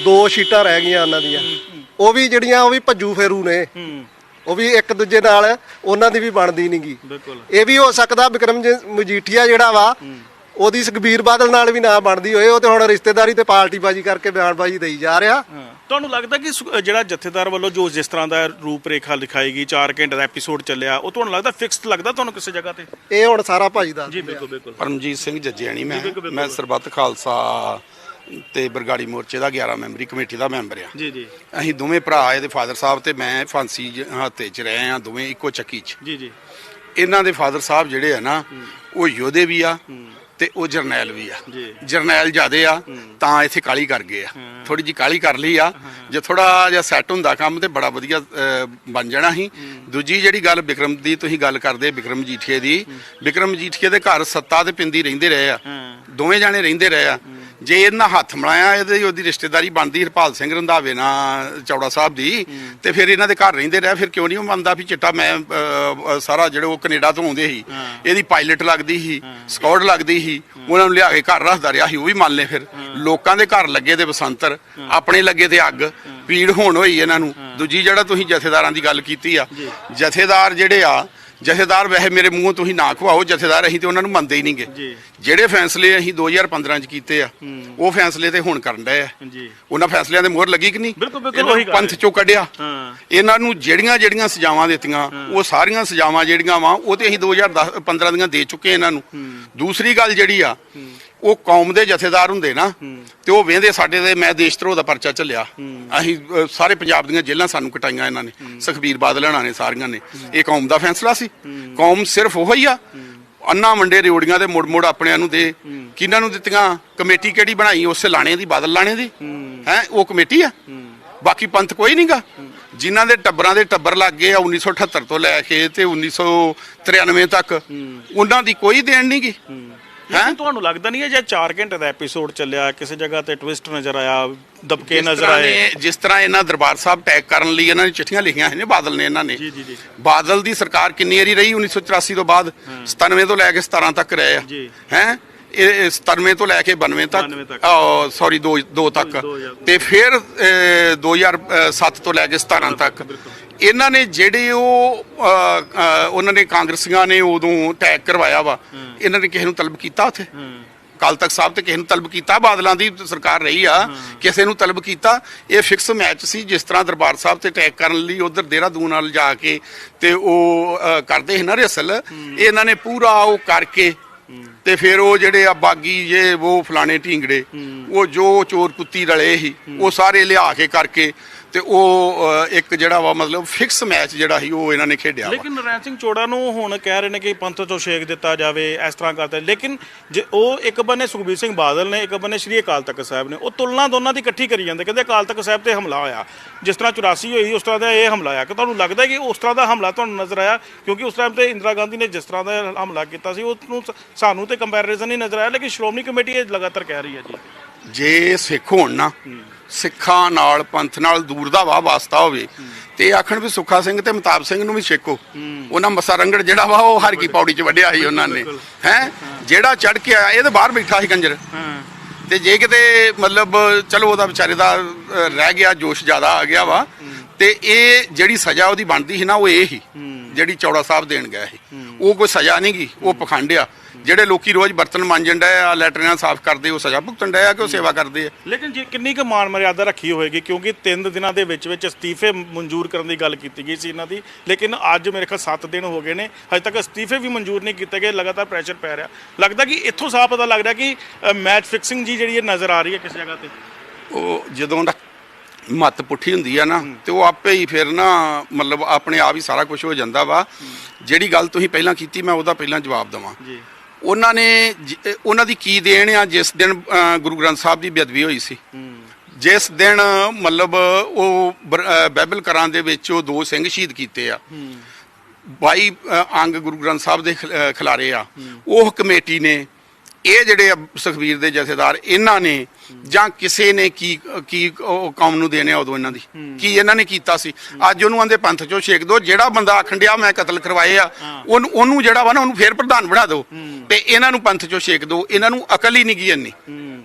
ਦੋ ਸ਼ੀਟਾਂ ਰਹਿ ਗਈਆਂ ਉਹਨਾਂ ਦੀਆਂ। ਉਹ ਵੀ ਜਿਹੜੀਆਂ ਉਹ ਵੀ ਭੱਜੂ ਫੇਰੂ ਨੇ। ਉਹ ਵੀ ਇੱਕ ਦੂਜੇ ਨਾਲ ਉਹਨਾਂ ਦੀ ਵੀ ਬਣਦੀ ਨਹੀਂਗੀ ਬਿਲਕੁਲ। ਇਹ ਵੀ ਹੋ ਸਕਦਾ ਵਿਕਰਮ ਜੀ- ਮਜੀਠੀਆ ਜਿਹੜਾ ਵਾ ਉਹਦੀ ਸੁਖਬੀਰ ਬਾਦਲ ਨਾਲ ਵੀ ਨਾ ਬਣਦੀ ਹੋਏ ਉਹ ਤੇ ਹੁਣ ਰਿਸ਼ਤੇਦਾਰੀ ਤੇ ਪਾਰਟੀਬਾਜ਼ੀ ਕਰਕੇ ਬਿਆਨਬਾਜ਼ੀ ਦੇਈ ਜਾ ਰਿਹਾ। ਤੁਹਾਨੂੰ ਲੱਗਦਾ ਕਿ ਜਿਹੜਾ ਜਥੇਦਾਰ ਵੱਲੋਂ ਜੋ ਜਿਸ ਤਰ੍ਹਾਂ ਦਾ ਰੂਪਰੇਖਾ ਲਿਖਾਈ ਗਈ 4 ਘੰਟੇ ਦਾ ਐਪੀਸੋਡ ਚੱਲਿਆ ਉਹ ਤੁਹਾਨੂੰ ਲੱਗਦਾ ਫਿਕਸਡ ਲੱਗਦਾ ਤੁਹਾਨੂੰ ਕਿਸੇ ਜਗ੍ਹਾ ਤੇ? ਇਹ ਹੁਣ ਸਾਰਾ ਭਾਜੀ ਦਾ। ਜੀ ਬਿਲਕੁਲ ਬਿਲਕੁਲ। ਪਰਮਜੀਤ ਸਿੰਘ ਜੱਜਿਆਣੀ ਮੈਂ। ਮੈਂ ਸਰਬੱਤ ਖਾਲਸਾ ਤੇ ਬਰਗਾੜੀ ਮੋਰਚੇ ਦਾ 11 ਮੈਂਬਰੀ ਕਮੇਟੀ ਦਾ ਮੈਂਬਰ ਆ। ਜੀ ਜੀ। ਅਸੀਂ ਦੋਵੇਂ ਭਰਾ ਇਹਦੇ ਫਾਦਰ ਸਾਹਿਬ ਤੇ ਮੈਂ ਫਾਂਸੀ ਹੱਤੇ 'ਚ ਰਹੇ ਆ ਦੋਵੇਂ ਇੱਕੋ ਚੱਕੀ 'ਚ। ਜੀ ਜੀ। ਇਹਨਾਂ ਦੇ ਫਾਦਰ ਸਾਹਿਬ ਜਿਹੜੇ ਆ ਨਾ ਉਹ ਯੋਧੇ ਵੀ ਆ ਤੇ ਉਹ ਜਰਨੈਲ ਵੀ ਆ। ਜਰਨੈਲ ਜਿਆਦੇ ਆ ਤਾਂ ਇੱਥੇ ਕਾਲੀ ਕਰ ਗਏ ਆ। ਥੋੜੀ ਜੀ ਕਾਲੀ ਕਰ ਲਈ ਆ। ਜੇ ਥੋੜਾ ਜਿਹਾ ਸੈੱਟ ਹੁੰਦਾ ਕੰਮ ਤੇ ਬੜਾ ਵਧੀਆ ਬਣ ਜਾਣਾ ਸੀ। ਦੂਜੀ ਜਿਹੜੀ ਗੱਲ ਵਿਕਰਮ ਦੀ ਤੁਸੀਂ ਗੱਲ ਕਰਦੇ ਵਿਕਰਮ ਜੀਠੀਏ ਦੀ ਵਿਕਰਮ ਜੀਠੀਏ ਦੇ ਘਰ ਸੱਤਾ ਤੇ ਪਿੰਦੀ ਰਹਿੰਦੇ ਰਹੇ ਆ। ਦੋਵੇਂ ਜਾਣੇ ਰਹਿੰਦੇ ਰਹੇ ਆ। ਜੇ ਇਹਨਾਂ ਹੱਥ ਮਿਲਾਇਆ ਇਹਦੇ ਉਹਦੀ ਰਿਸ਼ਤੇਦਾਰੀ ਬਣਦੀ ਹਰਪਾਲ ਸਿੰਘ ਰੰਧਾਵੇ ਨਾਲ ਚੌੜਾ ਸਾਹਿਬ ਦੀ ਤੇ ਫਿਰ ਇਹਨਾਂ ਦੇ ਘਰ ਰਹਿੰਦੇ ਰਹੇ ਫਿਰ ਕਿਉਂ ਨਹੀਂ ਉਹ ਮੰਨਦਾ ਵੀ ਚਿੱਟਾ ਮੈਂ ਸਾਰਾ ਜਿਹੜੇ ਉਹ ਕੈਨੇਡਾ ਤੋਂ ਆਉਂਦੇ ਸੀ ਇਹਦੀ ਪਾਇਲਟ ਲੱਗਦੀ ਸੀ ਸਕਾਊਟ ਲੱਗਦੀ ਸੀ ਉਹਨਾਂ ਨੂੰ ਲਿਆ ਕੇ ਘਰ ਰੱਖਦਾ ਰਿਹਾ ਸੀ ਉਹ ਵੀ ਮੰਨ ਲਏ ਫਿਰ। ਲੋਕਾਂ ਦੇ ਘਰ ਲੱਗੇ ਤੇ ਬਸੰਤਰ ਆਪਣੇ ਲੱਗੇ ਤੇ ਅੱਗ ਪੀੜ ਹੋਣ ਹੋਈ ਇਹਨਾਂ ਨੂੰ। ਦੂਜੀ ਜਿਹੜਾ ਤੁਸੀਂ ਜਥੇਦਾਰਾਂ ਦੀ ਗੱਲ ਕੀਤੀ ਆ ਜਥੇਦਾਰ ਜਿਹੜੇ ਆ ਜਥੇਦਾਰ ਵੈਸੇ ਮੇਰੇ ਮੂੰਹੋਂ ਤੁਸੀਂ ਨਾ ਖਵਾਓ ਜਥੇਦਾਰ ਅਸੀਂ ਤੇ ਉਹਨਾਂ ਨੂੰ ਮੰਨਦੇ ਹੀ ਨਹੀਂਗੇ। ਜਿਹੜੇ ਫੈਸਲੇ ਅਸੀਂ 2015 ਚ ਕੀਤੇ ਆ ਉਹ ਫੈਸਲੇ ਤੇ ਹੁਣ ਕਰਨ ਡਏ ਆ। ਉਹਨਾਂ ਫੈਸਲਿਆਂ ਦੇ ਮੋਹਰ ਲੱਗੀ ਕਿ ਨਹੀਂ? ਬਿਲਕੁਲ, ਬਿਲਕੁਲ ਇਹਨਾਂ ਪੰਥ। ਚੋਂ ਕੱਢਿਆ। ਇਹਨਾਂ ਨੂੰ ਜਿਹੜੀਆਂ ਜਿਹੜੀਆਂ ਸਜ਼ਾਵਾਂ ਦਿੱਤੀਆਂ ਉਹ ਸਾਰੀਆਂ ਸਜ਼ਾਵਾਂ ਜਿਹੜੀਆਂ ਵਾ ਉਹ ਤੇ ਅਸੀਂ 2010 15 ਦੀਆਂ ਦੇ ਚੁੱਕੇ ਇਹਨਾਂ ਨੂੰ। ਦੂਸਰੀ ਗੱਲ ਜਿਹੜੀ ਆ ਉਹ ਕੌਮ ਦੇ ਜਥੇਦਾਰ ਹੁੰਦੇ ਨਾ ਤੇ ਉਹ ਵੇਂਦੇ ਸਾਡੇ ਦੇ ਮੈਂ ਦੇਸ਼ ਧਰੋਹ ਦਾ ਪਰਚਾ ਚੱਲਿਆ ਅਸੀਂ ਸਾਰੇ ਪੰਜਾਬ ਦੀਆਂ ਜੇਲ੍ਹਾਂ ਸਾਨੂੰ ਕਟਾਈਆਂ ਇਹਨਾਂ ਨੇ। ਸੁਖਬੀਰ ਬਾਦਲ ਹਣਾ ਨੇ ਸਾਰੀਆਂ ਨੇ। ਇਹ ਕੌਮ ਦਾ ਫੈਸਲਾ ਸੀ। ਕੌਮ ਸਿਰਫ ਉਹੀ ਆ। ਅੰਨਾ ਮੰਡੇ ਰਿਓੜੀਆਂ ਦੇ ਮੁੜ ਮੁੜ ਆਪਣਿਆਂ ਨੂੰ ਦੇ। ਕਿਹਨਾਂ ਨੂੰ ਦਿੱਤੀਆਂ? ਕਮੇਟੀ ਕਿਹੜੀ ਬਣਾਈ? ਉਸੇ ਲਾਣੇ ਦੀ ਬਾਦਲ ਲਾਣੇ ਦੀ। ਹੈ। ਉਹ ਕਮੇਟੀ ਆ। ਬਾਕੀ ਪੰਥ ਕੋਈ ਨਹੀਂਗਾ ਜਿਨ੍ਹਾਂ ਦੇ ਟੱਬਰਾਂ ਦੇ ਟੱਬਰ ਲੱਗ ਗਏ ਆ 1978 ਤੋਂ ਲੈ ਕੇ ਤੇ 1993 ਤੱਕ। ਉਹਨਾਂ ਦੀ ਕੋਈ ਦੇਣ ਨਹੀਂਗੀ ਲੇਕਿਨ ਤੁਹਾਨੂੰ ਲੱਗਦਾ ਨਹੀਂ ਹੈ ਜੇ 4 ਘੰਟੇ ਦਾ ਐਪੀਸੋਡ ਚੱਲਿਆ ਕਿਸੇ ਜਗ੍ਹਾ ਤੇ ਟਵਿਸਟ ਨਜ਼ਰ ਆਇਆ ਦਬਕੇ ਨਜ਼ਰ ਆਏ। ਜਿਸ ਤਰ੍ਹਾਂ ਇਹਨਾਂ ਦਰਬਾਰ ਸਾਹਿਬ ਟੈਗ ਕਰਨ ਲਈ ਇਹਨਾਂ ਨੇ ਚਿੱਠੀਆਂ ਲਿਖੀਆਂ ਨੇ ਬਾਦਲ ਨੇ ਇਹਨਾਂ ਨੇ। ਜੀ ਜੀ ਜੀ। ਬਾਦਲ ਦੀ ਸਰਕਾਰ ਕਿੰਨੀ ਵਾਰੀ ਰਹੀ? 1984 ਤੋਂ ਬਾਅਦ 97 ਤੋਂ ਲੈ ਕੇ 17 ਤੱਕ ਰਹੇ ਆ। ਹੈ? ਇਹ 97 ਤੋਂ ਲੈ ਕੇ 92 ਤੱਕ। 92 ਤੱਕ। ਸੌਰੀ 2 2 ਤੱਕ। ਤੇ ਫਿਰ ਅਹ, 2007 ਤੋਂ ਲੈ ਕੇ 17 ਤੱਕ। ਇਹਨਾਂ ਨੇ ਜਿਹੜੇ ਉਹ ਉਹਨਾਂ ਨੇ ਕਾਂਗਰਸੀਆਂ ਨੇ ਉਦੋਂ ਟੈਗ ਕਰਵਾਇਆ ਵਾ ਇਹਨਾਂ ਨੇ ਕਿਸੇ ਨੂੰ ਤਲਬ ਕੀਤਾ ਉੱਥੇ? ਕੱਲ ਤੱਕ ਸਾਹਿਬ ਤੇ ਕਿਸੇ ਨੂੰ ਤਲਬ ਕੀਤਾ? ਬਾਦਲਾਂ ਦੀ ਸਰਕਾਰ ਰਹੀ ਆ ਕਿਸੇ ਨੂੰ ਤਲਬ ਕੀਤਾ? ਇਹ ਫਿਕਸ ਮੈਚ ਸੀ ਜਿਸ ਤਰ੍ਹਾਂ ਦਰਬਾਰ ਸਾਹਿਬ ਤੇ ਅਟੈਕ ਕਰਨ ਲਈ ਉਧਰ ਦੇਹਰਾਦੂਨ ਨਾਲ ਜਾ ਕੇ ਤੇ ਉਹ ਕਰਦੇ ਸੀ ਨਾ ਰਿਹਸਲ ਇਹ ਇਹਨਾਂ ਨੇ ਪੂਰਾ ਉਹ ਕਰਕੇ ਤੇ ਫਿਰ ਉਹ ਜਿਹੜੇ ਆ ਬਾਗੀ ਇਹ ਉਹ ਫਲਾਣੇ ਢੀਂਗੜੇ ਉਹ ਜੋ ਚੋਰ ਕੁੱਤੀ ਰਲੇ ਸੀ ਉਹ ਸਾਰੇ ਲਿਆ ਕੇ ਕਰਕੇ ਤੇ ਉਹ ਇੱਕ ਜਿਹੜਾ ਵਾ ਮਤਲਬ ਫਿਕਸ ਮੈਚ ਜਿਹੜਾ ਸੀ ਉਹ ਇਹਨਾਂ ਨੇ ਖੇਡਿਆ ਵਾ। ਲੇਕਿਨ ਨਰੈਣ ਸਿੰਘ ਚੋੜਾ ਨੂੰ ਹੁਣ ਕਹਿ ਰਹੇ ਨੇ ਕਿ ਪੰਥ ਤੋਂ ਛੇਕ ਦਿੱਤਾ ਜਾਵੇ ਇਸ ਤਰ੍ਹਾਂ ਕਰਦੇ ਲੇਕਿਨ ਜੇ ਉਹ ਇੱਕ ਬੰਨੇ ਸੁਖਬੀਰ ਸਿੰਘ ਬਾਦਲ ਨੇ ਇੱਕ ਬੰਨੇ ਸ਼੍ਰੀ ਅਕਾਲ ਤਖਤ ਸਾਹਿਬ ਨੇ ਉਹ ਤੁਲਨਾ ਦੋਨਾਂ ਦੀ ਇਕੱਠੀ ਕਰੀ ਜਾਂਦੇ। ਕਹਿੰਦੇ ਅਕਾਲ ਤਖਤ ਸਾਹਿਬ ਤੇ ਹਮਲਾ ਹੋਇਆ। ਜਿਸ ਤਰ੍ਹਾਂ 84 ਹੋਈ ਉਸ ਤਰ੍ਹਾਂ ਦਾ ਇਹ ਹਮਲਾ ਆਇਆ ਕਿ ਤੁਹਾਨੂੰ ਲੱਗਦਾ ਕਿ ਉਸ ਤਰ੍ਹਾਂ ਦਾ ਹਮਲਾ ਤੁਹਾਨੂੰ ਨਜ਼ਰ ਆਇਆ? ਕਿਉਂਕਿ ਉਸ ਟਾਈਮ ਤੇ ਇੰਦਰਾ ਗਾਂਧੀ ਨੇ ਜਿਸ ਤਰ੍ਹਾਂ ਦਾ ਹਮਲਾ ਕੀਤਾ ਸੀ ਉਸ ਨੂੰ ਸ- ਸਾਨੂੰ ਤੇ ਕੰਪੈਰੀਜ਼ਨ ਨਹੀਂ ਨਜ਼ਰ ਆਇਆ ਲੇਕਿਨ ਸ਼੍ਰੋਮਣੀ ਕਮੇਟੀ ਇਹ ਲਗਾਤਾਰ ਕਹਿ ਰਹੀ ਹੈ ਜੀ। ਜੇ ਸਿੱਖ ਹੋਣ ਨਾ ਸਿੱਖਾਂ ਨਾਲ ਪੰਥ ਨਾਲ ਦੂਰ ਦਾ ਵਾ ਵਾਸਤਾ ਹੋਵੇ। ਤੇ ਆਖਣ ਵੀ ਸੁੱਖਾ ਸਿੰਘ ਤੇ ਮਤਾਬ ਸਿੰਘ ਨੂੰ ਵੀ ਛੇਕੋ। ਉਹਨਾਂ ਮਸਾ ਰੰਗੜ ਜਿਹੜਾ ਵਾ ਉਹ ਹਰ ਕੀ ਪੌੜੀ ਚ ਵੱਢਿਆ ਸੀ ਉਹਨਾਂ ਨੇ। ਹੈ? ਜਿਹੜਾ ਚੜ ਕੇ ਆਇਆ ਇਹ ਤਾਂ ਬਾਹਰ ਬੈਠਾ ਸੀ ਕੰਜਰ। ਤੇ ਜੇ ਕਿਤੇ ਮਤਲਬ ਚਲੋ ਉਹਦਾ ਵਿਚਾਰੇ ਦਾ ਰਹਿ ਗਿਆ ਜੋਸ਼ ਜ਼ਿਆਦਾ ਆ ਗਿਆ ਵਾ। ਤੇ ਇਹ ਜਿਹੜੀ ਸਜ਼ਾ ਉਹਦੀ ਬਣਦੀ ਸੀ ਨਾ ਉਹ ਇਹ ਹੀ। ਜਿਹੜੀ ਚੌੜਾ ਸਾਹਿਬ ਦੇਣ ਗਿਆ ਸੀ। ਉਹ ਕੋਈ ਸਜ਼ਾ ਨਹੀਂ ਗੀ ਉਹ ਪਖੰਡ ਆ ਜਿਹੜੇ ਲੋਕੀ ਰੋਜ਼ ਬਰਤਨ ਮਾਂਜਣ ਡਏ ਆ ਲੈਟਰੀਆਂ ਸਾਫ਼ ਕਰਦੇ ਉਹ ਸਜ਼ਾ ਭੁਗਤਣ ਡਏ ਆ ਕਿ ਉਹ ਸੇਵਾ ਕਰਦੇ ਆ? ਲੇਕਿਨ ਜੇ ਕਿੰਨੀ ਕੁ ਮਾਨ ਮਰਿਆਦਾ ਰੱਖੀ ਹੋਏਗੀ? ਕਿਉਂਕਿ 3 ਦਿਨਾਂ ਦੇ ਵਿੱਚ ਵਿੱਚ ਅਸਤੀਫੇ ਮਨਜ਼ੂਰ ਕਰਨ ਦੀ ਗੱਲ ਕੀਤੀ ਗਈ ਸੀ ਇਹਨਾਂ ਦੀ। ਲੇਕਿਨ ਅੱਜ ਮੇਰੇ ਖਿਆਲ 7 ਦਿਨ ਹੋ ਗਏ ਨੇ। ਹਜੇ ਤੱਕ ਅਸਤੀਫੇ ਵੀ ਮਨਜ਼ੂਰ ਨਹੀਂ ਕੀਤੇ ਗਏ ਲਗਾਤਾਰ ਪ੍ਰੈਸ਼ਰ ਪੈ ਰਿਹਾ। ਲੱਗਦਾ ਕਿ ਇੱਥੋਂ ਸਾਫ਼ ਪਤਾ ਲੱਗ ਰਿਹਾ ਕਿ ਮੈਚ ਫਿਕਸਿੰਗ ਜੀ ਜਿਹੜੀ ਇਹ ਨਜ਼ਰ ਆ ਰਹੀ ਹੈ ਕਿਸ ਜਗ੍ਹਾ ਤੇ? ਉਹ ਜਦੋਂ ਦਾ ਮੱਤ ਪੁੱਠੀ ਹੁੰਦੀ ਆ ਨਾ ਤੇ ਉਹ ਆਪੇ ਹੀ ਫਿਰ ਨਾ ਮਤਲਬ ਆਪਣੇ ਆਪ ਹੀ ਸਾਰਾ ਕੁਝ ਹੋ ਜਾਂਦਾ ਵਾ। ਜਿਹੜੀ ਗੱਲ ਤੁਸੀਂ ਪਹਿਲਾਂ ਕੀਤੀ ਮੈਂ ਉਹਦਾ ਪਹਿਲਾਂ ਜਵਾਬ ਦਵਾਂ। ਜੀ। ਉਹਨਾਂ ਨੇ ਉਹਨਾਂ ਦੀ ਕੀ ਦੇਣ ਆ? ਜਿਸ ਦਿਨ ਗੁਰੂ ਗ੍ਰੰਥ ਸਾਹਿਬ ਦੀ ਬੇਅਦਬੀ ਹੋਈ ਸੀ। ਜਿਸ ਦਿਨ ਮਤਲਬ ਉਹ ਬਾਈਬਲ ਕਰਾਂ ਦੇ ਵਿੱਚ ਉਹ ਦੋ ਸਿੰਘ ਸ਼ਹੀਦ ਕੀਤੇ ਆ। 22 ਅ, ਅੰਗ ਗੁਰੂ ਗ੍ਰੰਥ ਸਾਹਿਬ ਦੇ ਖਿਲਾਰੇ ਆ। ਉਹ ਕਮੇਟੀ ਨੇ ਇਹ ਜਿਹੜੇ ਆ ਸੁਖਬੀਰ ਦੇ ਜਥੇਦਾਰ ਇਹਨਾਂ ਨੇ ਜਾਂ ਕਿਸੇ ਨੇ ਕੀ ਕੀ ਉਹ ਕੌਮ ਨੂੰ ਦੇਣੇ ਆ ਉਦੋਂ ਇਹਨਾਂ ਦੀ? ਕੀ ਇਹਨਾਂ ਨੇ ਕੀਤਾ ਸੀ? ਅੱਜ ਉਹਨੂੰ ਆਂਦੇ ਪੰਥ ਚੋਂ ਛੇਕ ਦੋ ਜਿਹੜਾ ਬੰਦਾ ਆਖਣ ਡਿਆ ਮੈਂ ਕਤਲ ਕਰਵਾਏ ਆ ਉਹਨੂੰ ਉਹਨੂੰ ਜਿਹੜਾ ਵਾ ਨਾ ਉਹਨੂੰ ਫੇਰ ਪ੍ਰਧਾਨ ਬਣਾ ਦਿਓ। ਤੇ ਇਹਨਾਂ ਨੂੰ ਪੰਥ ਚੋਂ ਛੇਕ ਦਿਓ। ਇਹਨਾਂ ਨੂੰ ਅਕਲ ਹੀ ਨਹੀਂ ਗਈ ਇੰਨੀ।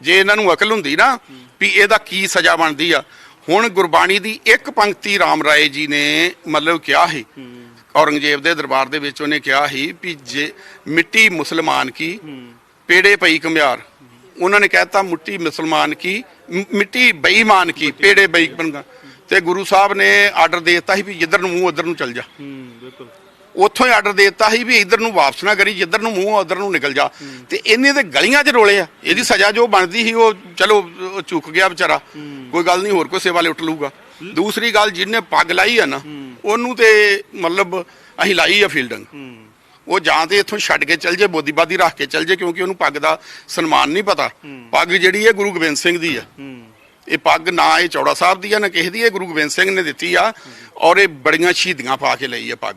ਜੇ ਇਹਨਾਂ ਨੂੰ ਅਕਲ ਹੁੰਦੀ ਨਾ ਵੀ ਇਹਦਾ ਕੀ ਸਜ਼ਾ ਬਣਦੀ ਆ। ਹੁਣ ਗੁਰਬਾਣੀ ਦੀ ਇੱਕ ਪੰਕਤੀ ਰਾਮ ਰਾਏ ਜੀ ਨੇ ਮਤਲਬ ਕਿਹਾ ਸੀ ਔਰੰਗਜ਼ੇਬ ਦੇ ਦਰਬਾਰ ਦੇ ਵਿੱਚ ਉਹਨੇ ਕਿਹਾ ਸੀ ਵੀ ਜੇ ਮਿੱਟੀ ਮੁਸਲਮਾਨ ਕੀ ਪੇੜੇ ਪਈ ਕਮਿਆਰ ਉਹਨਾਂ ਨੇ ਕਹਿਤਾ ਮਿੱਟੀ ਮੁਸਲਮਾਨ ਕੀ ਮਿੱਟੀ ਬੇਈਮਾਨ ਕੀ ਪੇੜੇ ਬੇਈਮਾਨ ਕਾ ਤੇ ਗੁਰੂ ਸਾਹਿਬ ਨੇ ਆਰਡਰ ਦੇ ਦਿੱਤਾ ਸੀ ਵੀ ਜਿੱਧਰ ਨੂੰ ਮੂੰਹ ਉਧਰ ਨੂੰ ਚੱਲ ਜਾ। ਬਿਲਕੁਲ। ਉੱਥੋਂ ਹੀ ਆਰਡਰ ਦੇ ਦਿੱਤਾ ਸੀ ਵੀ ਇਧਰ ਨੂੰ ਵਾਪਸ ਨਾ ਕਰੀ ਜਿੱਧਰ ਨੂੰ ਮੂੰਹ ਉਧਰ ਨੂੰ ਨਿਕਲ ਜਾ। ਤੇ ਇਹਨੇ ਤੇ ਗਲੀਆਂ 'ਚ ਰੋਲੇ ਆ। ਇਹਦੀ ਸਜ਼ਾ ਜੋ ਬਣਦੀ ਸੀ ਉਹ ਚਲੋ ਉਹ ਚੁੱਕ ਗਿਆ ਵਿਚਾਰਾ। ਕੋਈ ਗੱਲ ਨਹੀਂ ਹੋਰ ਕੋਈ ਸੇਵਾ ਲਈ ਉੱਠ ਲੂਗਾ ਦੂਸਰੀ ਗੱਲ ਜਿਹਨੇ ਪੱਗ ਲਾਈ ਆ ਨਾ ਉਹਨੂੰ ਤੇ ਮਤਲਬ ਅਸੀਂ ਲਾਈ ਆ ਫੀਲਡਿੰਗ। ਉਹ ਜਾਂ ਤੇ ਇੱਥੋਂ ਛੱਡ ਕੇ ਚੱਲ ਜੇ ਬੋਦੀਬਾਦੀ ਰੱਖ ਕੇ ਚੱਲ ਜੇ ਕਿਉਂਕਿ ਉਹਨੂੰ ਪੱਗ ਦਾ ਸਨਮਾਨ ਨਹੀਂ ਪਤਾ। ਪੱਗ ਜਿਹੜੀ ਹੈ ਗੁਰੂ ਗੋਬਿੰਦ ਸਿੰਘ ਦੀ ਆ ਇਹ ਪੱਗ ਨਾ ਇਹ ਚੌੜਾ ਸਾਹਿਬ ਦੀ ਆ ਨਾ ਕਿਸੇ ਦੀ ਇਹ ਗੁਰੂ ਗੋਬਿੰਦ ਸਿੰਘ ਨੇ ਦਿੱਤੀ ਆ। ਔਰ ਇਹ ਬੜੀਆਂ ਸ਼ਹੀਦੀਆਂ ਪਾ ਕੇ ਲਈ ਆ ਪੱਗ।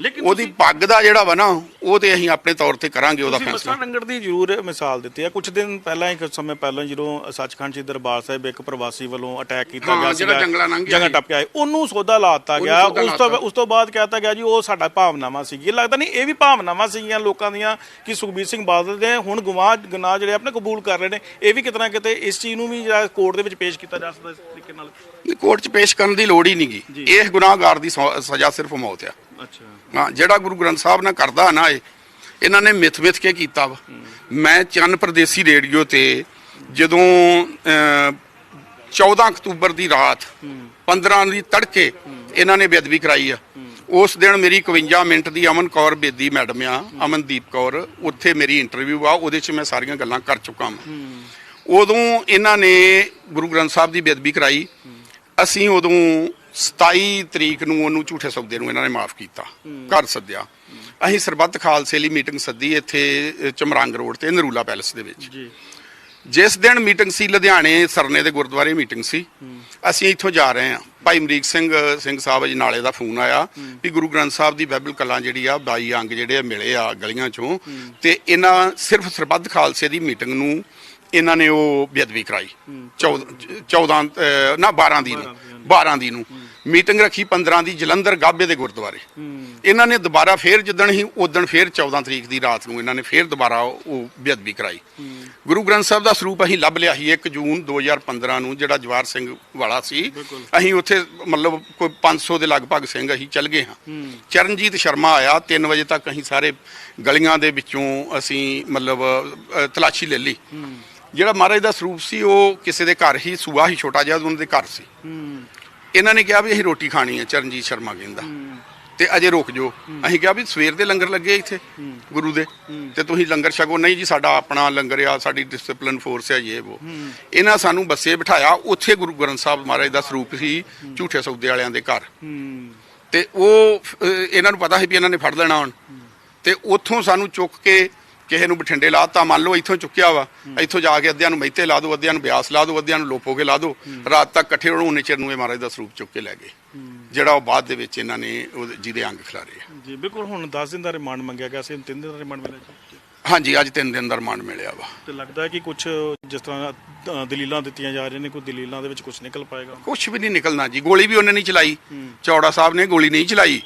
ਲੇਕਿਨ ਉਹਦੀ ਪੱਗ ਦਾ ਜਿਹੜਾ ਵਾ ਨਾ ਉਹ ਤੇ ਅਸੀਂ ਆਪਣੇ ਤੌਰ ਤੇ ਕਰਾਂਗੇ ਉਹਦਾ ਤੁਸੀਂ ਫੈਸਲਾ। ਮਸਲਾ ਰੰਗੜ ਦੀ ਜ਼ਰੂਰ ਮਿਸਾਲ ਦਿੱਤੀ ਆ। ਕੁਝ ਦਿਨ ਪਹਿਲਾਂ ਇੱਕ ਸਮੇਂ ਪਹਿਲਾਂ ਜਦੋਂ ਸੱਚਖੰਡ ਜੀ ਦਰਬਾਰ ਸਾਹਿਬ ਇੱਕ ਪ੍ਰਵਾਸੀ ਵੱਲੋਂ ਅਟੈਕ ਕੀਤਾ ਹਾਂ, ਗਿਆ ਜਿਹੜਾ ਜੰਗਲਾਂ ਲੰਘ ਗਿਆ ਜੰਗਲ ਸੀ। ਟੱਪ ਕੇ ਆਏ ਉਹਨੂੰ ਸੌਦਾ ਲਾਤਾ ਉਹਨੂੰ ਗਿਆ। ਸੌਦਾ ਉਸ ਤੋਂ। ਉਸ ਤੋਂ ਬਾਅਦ ਕਹਿਤਾ ਗਿਆ ਜੀ ਉਹ ਸਾਡਾ ਭਾਵਨਾਵਾਂ ਸੀਗੀ ਲੱਗਦਾ ਨਹੀਂ ਇਹ ਵੀ ਭਾਵਨਾਵਾਂ ਸੀਗੀਆਂ ਲੋਕਾਂ ਦੀਆਂ ਕਿ ਸੁਖਬੀਰ ਸਿੰਘ ਬਾਦਲ ਦੇ ਹੁਣ ਗੁਨਾਹ ਗੁਨਾਹ ਜਿਹੜੇ ਆਪਣੇ ਕਬੂਲ ਕਰ ਰਹੇ ਨੇ ਇਹ ਵੀ ਕਿਤਨਾ ਕਿਤੇ ਇਸ ਚੀਜ਼ ਨੂੰ ਵੀ ਜਿਹੜਾ ਕੋਰਟ ਦੇ ਵਿੱਚ ਪੇਸ਼ ਕੀਤਾ ਜਾ ਸਕਦਾ ਇਸ ਤਰੀਕੇ ਨਾਲ। ਕੋਰਟ 'ਚ ਪੇਸ਼ ਕਰਨ ਦੀ ਲੋੜ ਹੀ ਨਹੀਂਗੀ ਇਹ ਗੁਨਾਹਗਾਰ ਦੀ ਸੌ- ਸਜ਼ਾ ਸਿਰਫ ਮੌਤ ਆ। ਹਾਂ ਜਿਹੜਾ ਗੁਰੂ ਗ੍ਰੰਥ ਸਾਹਿਬ ਨੇ ਕਰਦਾ ਨਾ ਇਹ ਇਹਨਾਂ ਨੇ ਮਿੱਥ ਮਿੱਥ ਕੇ ਕੀਤਾ ਵਾ। ਮੈਂ ਚੰਨ ਪ੍ਰਦੇਸੀ ਰੇਡੀਓ ਤੇ ਜਦੋਂ ਅਹ, 14 ਅਕਤੂਬਰ ਦੀ ਰਾਤ 15 ਦੀ ਤੜਕੇ ਇਹਨਾਂ ਨੇ ਬੇਅਦਬੀ ਕਰਾਈ ਆ। ਉਸ ਦਿਨ ਮੇਰੀ 51 ਮਿੰਟ ਦੀ ਅਮਨ ਕੌਰ ਬੇਦੀ ਮੈਡਮ ਆ ਅਮਨਦੀਪ ਕੌਰ ਉੱਥੇ ਮੇਰੀ ਇੰਟਰਵਿਊ ਆ ਉਹਦੇ 'ਚ ਮੈਂ ਸਾਰੀਆਂ ਗੱਲਾਂ ਕਰ ਚੁੱਕਾ ਹਾਂ। ਉਦੋਂ ਇਹਨਾਂ ਨੇ ਗੁਰੂ ਗ੍ਰੰਥ ਸਾਹਿਬ ਦੀ ਬੇਅਦਬੀ ਕਰਾਈ। ਅਸੀਂ ਉਦੋਂ 27 ਤਰੀਕ ਨੂੰ ਉਹਨੂੰ ਝੂਠੇ ਸੌਦੇ ਨੂੰ ਇਹਨਾਂ ਨੇ ਮਾਫ ਕੀਤਾ ਘਰ ਸੱਦਿਆ। ਅਸੀਂ ਸਰਬੱਤ ਖਾਲਸੇ ਲਈ ਮੀਟਿੰਗ ਸੱਦੀ ਇੱਥੇ ਚਮਰੰਗ ਰੋਡ ਤੇ ਨਰੂਲਾ ਪੈਲਸ ਦੇ ਵਿੱਚ। ਜੀ। ਜਿਸ ਦਿਨ ਮੀਟਿੰਗ ਸੀ ਲੁਧਿਆਣੇ ਸਰਨੇ ਦੇ ਗੁਰਦੁਆਰੇ ਮੀਟਿੰਗ ਸੀ ਅਸੀਂ ਇੱਥੋਂ ਜਾ ਰਹੇ ਹਾਂ। ਭਾਈ ਅਮਰੀਕ ਸਿੰਘ ਸਿੰਘ ਸਾਹਿਬ ਜੀ ਨਾਲੇ ਦਾ ਫੋਨ ਆਇਆ ਵੀ ਗੁਰੂ ਗ੍ਰੰਥ ਸਾਹਿਬ ਦੀ ਬਾਈਬਲ ਕਲਾਂ ਜਿਹੜੀ ਆ 22 ਅੰਗ ਜਿਹੜੇ ਆ ਮਿਲੇ ਆ ਗਲੀਆਂ ਚੋਂ। ਤੇ ਇਹਨਾਂ ਸਿਰਫ ਸਰਬੱਤ ਖਾਲਸੇ ਦੀ ਮੀਟਿੰਗ ਨੂੰ ਇਹਨਾਂ ਨੇ ਉਹ ਬੇਅਦਬੀ ਕਰਾਈ। 14 14 ਅਹ, ਨਾ 12 ਦੀ ਨੂੰ 12 ਦੀ ਨੂੰ। ਮੀਟਿੰਗ ਰੱਖੀ 15 ਦੀ ਜਲੰਧਰ ਗਾਬੇ ਦੇ ਗੁਰਦੁਆਰੇ। ਇਹਨਾਂ ਨੇ ਦੁਬਾਰਾ ਫੇਰ ਜਿੱਦਣ ਹੀ ਉਦਣ ਫੇਰ 14 ਤਰੀਕ ਦੀ ਰਾਤ ਨੂੰ ਇਹਨਾਂ ਨੇ ਫੇਰ ਦੁਬਾਰਾ ਉਹ ਬੇਅਦਬੀ ਕਰਾਈ। ਗੁਰੂ ਗ੍ਰੰਥ ਸਾਹਿਬ ਦਾ ਸਰੂਪ ਅਸੀਂ ਲੱਭ ਲਿਆ ਸੀ 1 ਜੂਨ 2015 ਨੂੰ ਜਿਹੜਾ ਜਵਾਰ ਸਿੰਘ ਵਾਲਾ ਸੀ। ਅਸੀਂ ਉੱਥੇ ਮਤਲਬ ਕੋਈ 500 ਦੇ ਲਗਭਗ ਸਿੰਘ ਅਸੀਂ ਚੱਲ ਗਏ ਹਾਂ। ਚਰਨਜੀਤ ਸ਼ਰਮਾ ਆਇਆ 3 ਵਜੇ ਤੱਕ ਅਸੀਂ ਸਾਰੇ ਗਲੀਆਂ ਦੇ ਵਿੱਚੋਂ ਅਸੀਂ ਮਤਲਬ ਤਲਾਸ਼ੀ ਲੈ ਲਈ। ਜਿਹੜਾ ਮਹਾਰਾਜ ਦਾ ਸਰੂਪ ਸੀ ਉਹ ਕਿਸੇ ਦੇ ਘਰ ਹੀ ਸੂਆ ਹੀ ਛੋਟਾ ਜਿਹਾ ਉਹਨਾਂ ਦੇ ਘਰ ਸੀ। ਇਹਨਾਂ ਨੇ ਕਿਹਾ ਵੀ ਅਸੀਂ ਰੋਟੀ ਖਾਣੀ ਹੈ ਚਰਨਜੀਤ ਸ਼ਰਮਾ ਕਹਿੰਦਾ। ਤੇ ਅਜੇ ਰੁਕ ਜਾਓ। ਅਸੀਂ ਕਿਹਾ ਵੀ ਸਵੇਰ ਦੇ ਲੰਗਰ ਲੱਗੇ ਇੱਥੇ ਗੁਰੂ ਦੇ। ਤੇ ਤੁਸੀਂ ਲੰਗਰ ਛਕੋ। ਨਹੀਂ ਜੀ ਸਾਡਾ ਆਪਣਾ ਲੰਗਰ ਆ ਸਾਡੀ ਡਿਸਪਲਿਨ ਫੋਰਸ ਹੈ ਇਹ ਉਹ ਇਹਨਾਂ ਸਾਨੂੰ ਬੱਸੇ ਬਿਠਾਇਆ। ਉੱਥੇ ਗੁਰੂ ਗ੍ਰੰਥ ਸਾਹਿਬ ਮਹਾਰਾਜ ਦਾ ਸਰੂਪ ਸੀ ਝੂਠੇ ਸੌਦੇ ਵਾਲਿਆਂ ਦੇ ਘਰ। ਤੇ ਉਹ ਇਹਨਾਂ ਨੂੰ ਪਤਾ ਸੀ ਵੀ ਇਹਨਾਂ ਨੇ ਫੜ ਲੈਣਾ ਹੁਣ। ਤੇ ਉੱਥੋਂ ਸਾਨੂੰ ਚੁੱਕ ਕੇ ਕਿਸੇ ਨੂੰ ਬਠਿੰਡੇ ਲਾਤਾ ਮੰਨ ਲਓ ਇੱਥੋਂ ਚੁੱਕਿਆ ਵਾ ਇੱਥੋਂ ਜਾ ਕੇ ਅੱਧਿਆਂ ਨੂੰ ਮਹਿਤੇ ਲਾ ਦਿਓ ਅੱਧਿਆਂ ਨੂੰ ਬਿਆਸ ਲਾ ਦਿਓ ਅੱਧਿਆਂ ਨੂੰ ਲੋਪੋਗੇ ਲਾ ਦਿਓ ਰਾਤ ਤੱਕ ਇਕੱਠੇ ਰਹੋ ਉਨੇ ਚਿਰ ਨੂੰ ਇਹ ਮਹਾਰਾਜ ਦਾ ਸਰੂਪ ਚੁੱਕ ਕੇ ਲੈ ਗਏ। ਜਿਹੜਾ ਉਹ ਬਾਅਦ ਦੇ ਵਿੱਚ ਇਹਨਾਂ ਨੇ ਜਿਹਦੇ ਅੰਗ ਖਿਲਾਰੇ ਆ। ਜੀ ਬਿਲਕੁਲ ਹੁਣ 10 ਦਿਨ ਦਾ ਰਿਮਾਂਡ ਮੰਗਿਆ ਗਿਆ ਸੀ 3 ਦਿਨ ਦਾ ਰਿਮਾਂਡ ਮਿਲਿਆ ਜੀ? ਹਾਂਜੀ ਅੱਜ ਤਿੰਨ ਦਿਨ ਦਾ ਰਿਮਾਂਡ ਮਿਲਿਆ ਵਾ। ਤੇ ਲੱਗਦਾ ਹੈ ਕਿ ਕੁਝ ਜਿਸ ਤਰ੍ਹਾਂ ਦਲੀਲਾਂ ਦਿੱਤੀਆਂ ਜਾ ਰਹੀਆਂ ਨੇ ਕੋਈ ਦਲੀਲਾਂ ਦੇ ਵਿੱਚ ਕੁਝ ਨਿਕਲ ਪਾਏਗਾ? ਕੁਝ ਵੀ ਨਹੀਂ ਨਿਕਲਣਾ ਜੀ ਗੋਲੀ ਵੀ ਉਹਨੇ ਨਹੀਂ ਚਲਾਈ। ਚੌੜਾ ਸਾਹਿਬ ਨੇ ਗੋਲੀ ਨਹੀਂ ਚਲਾਈ।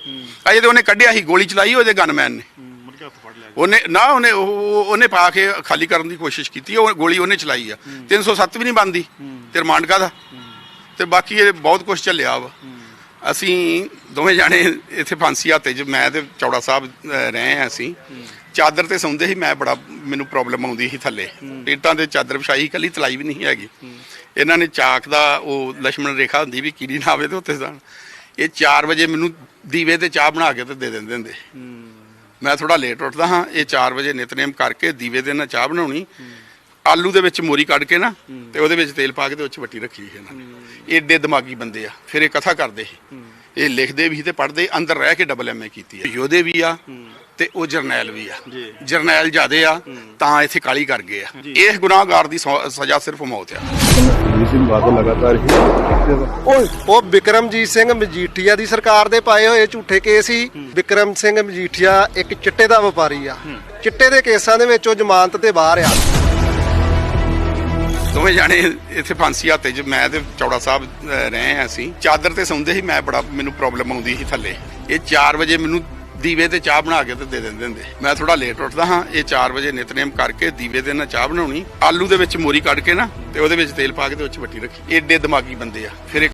ਅਜੇ ਤੇ ਉਹਨੇ ਕੱਢਿਆ ਸੀ ਗੋਲੀ ਚਲਾਈ ਉਹਦੇ ਗਨਮੈਨ ਨੇ ਮੁੜ ਕੇ ਹੱਥ ਫੜ ਲਿਆ ਉਹਨੇ ਨਾ ਉਹਨੇ ਉਹਨੇ ਪਾ ਕੇ ਖਾਲੀ ਕਰਨ ਦੀ ਕੋਸ਼ਿਸ਼ ਕੀਤੀ ਉਹ ਗੋਲੀ ਉਹਨੇ ਚਲਾਈ ਆ। 307 ਵੀ ਨਹੀਂ ਬੰਦੀ ਤੇ ਰਿਮਾਂਡ ਕਾਹਦਾ ਤੇ ਬਾਕੀ ਇਹ ਬਹੁਤ ਕੁਝ ਚੱਲਿਆ ਵਾ। ਅਸੀਂ ਦੋਵੇਂ ਜਾਣੇ ਇੱਥੇ ਫਾਂਸੀ ਹੱਤੇ ਚ ਮੈਂ ਤੇ ਚੌੜਾ ਸਾਹਿਬ ਅ, ਰਹੇ ਆ ਅਸੀਂ। ਚਾਦਰ ਤੇ ਸੌਂਦੇ ਸੀ ਮੈਂ ਬੜਾ ਮੈਨੂੰ ਪ੍ਰੋਬਲਮ ਆਉਂਦੀ ਸੀ ਥੱਲੇ। ਇੱਟਾਂ ਤੇ ਚਾਦਰ ਵਿਛਾਈ ਕੱਲੀ ਤਲਾਈ ਵੀ ਨਹੀਂ ਹੈਗੀ। ਇਹਨਾਂ ਨੇ ਚਾਕ ਦਾ ਉਹ ਲక్ష్మణ ਰੇਖਾ ਹੁੰਦੀ ਵੀ ਕੀੜੀ ਨਾ ਆਵੇ ਤੇ ਉੱਥੇ ਜਾਣ। ਇਹ 4 ਵਜੇ ਮੈਨੂੰ ਦੀਵੇ ਤੇ ਚਾਹ ਬਣਾ ਕੇ ਤੇ ਦੇ ਦਿੰਦੇ ਹੁੰਦੇ। ਮੈਂ ਥੋੜਾ ਲੇਟ ਉੱਠਦਾ ਹਾਂ ਇਹ 4 ਵਜੇ ਨਿਤਨੇਮ ਕਰਕੇ ਦੀਵੇ ਦੇ ਨਾਲ ਚਾਹ ਬਣਾਉਣੀ। ਆਲੂ ਦੇ ਵਿੱਚ ਮੋਰੀ ਕੱਢ ਕੇ ਨਾ ਤੇ ਉਹਦੇ ਵਿੱਚ ਤੇਲ ਪਾ ਕੇ ਤੇ ਉਹ 'ਚ ਵੱਟੀ ਰੱਖੀ ਸੀ ਇਹਨਾਂ ਨੇ ਏਡੇ ਦਿਮਾਗੀ ਬੰਦੇ ਆ ਫਿਰ ਇਹ ਕਥਾ ਕਰਦੇ ਇਹ ਲਿਖਦੇ ਵੀ ਤੇ ਪੜ੍ਹਦੇ ਅੰਦਰ ਰਹਿ ਕੇ ਡਬਲ ਐਮਏ ਕੀਤੀ ਹੈ। ਯੋਧੇ ਵੀ ਆ ਤੇ ਉਹ ਜਰਨੈਲ ਵੀ ਆ। ਜੀ। ਜਰਨੈਲ ਜਿਆਦੇ ਆ ਤਾਂ ਇੱਥੇ ਕਾਲੀ ਕਰ ਗਏ ਆ। ਇਹ ਗੁਨਾਹਗਾਰ ਦੀ ਸਜ਼ਾ ਸਿਰਫ ਮੌਤ ਆ। ਹੀ ਉਹ ਬਿਕਰਮਜੀਤ ਸਿੰਘ ਮਜੀਠੀਆ ਦੀ ਸਰਕਾਰ ਦੇ ਪਾਏ ਹੋਏ ਝੂਠੇ ਕੇਸ ਸੀ ਬਿਕਰਮ ਸਿੰਘ ਮਜੀਠੀਆ ਇੱਕ ਚਿੱਟੇ ਦਾ ਵਪਾਰੀ ਆ। ਚਿੱਟੇ ਦੇ ਕੇਸਾਂ ਦੇ ਵਿੱਚ ਉਹ ਜ਼ਮਾਨਤ ਤੇ ਬਾਹਰ ਆ। ਦੋਵੇਂ ਜਾਣੇ ਇੱਥੇ ਫਾਂਸੀ ਹੱਤੇ 'ਚ ਮੈਂ ਤੇ ਚੌੜਾ ਸਾਹਿਬ ਰਹੇ ਆ ਅਸੀਂ। ਚਾਦਰ ਤੇ ਸੌਂਦੇ ਸੀ ਮੈਂ ਬੜਾ ਮੈਨੂੰ ਪ੍ਰੋਬਲਮ ਆਉਂਦੀ ਸੀ ਥੱਲੇ। ਇਹ 4 ਵਜੇ ਮੈਨੂੰ ਦੀਵੇ ਤੇ ਚਾਹ ਬਣਾ ਕੇ ਤੇ ਦੇ ਦਿੰਦੇ ਹੁੰਦੇ। ਮੈਂ ਥੋੜਾ ਲੇਟ ਉੱਠਦਾ ਹਾਂ, ਇਹ 4 ਵਜੇ ਨਿਤਨੇਮ ਕਰਕੇ ਦੀਵੇ ਦੇ ਨਾਲ ਚਾਹ ਬਣਾਉਣੀ। ਆਲੂ ਦੇ ਵਿੱਚ ਮੋਰੀ ਕੱਢ ਕੇ ਨਾ, ਤੇ ਉਹਦੇ ਵਿੱਚ ਤੇਲ ਪਾ ਕੇ ਤੇ ਉਹ 'ਚ ਵੱਟੀ ਰੱਖੀ। ਏਡੇ ਦਿਮਾਗੀ ਬੰਦੇ ਆ। ਫਿਰ ਇੱਕ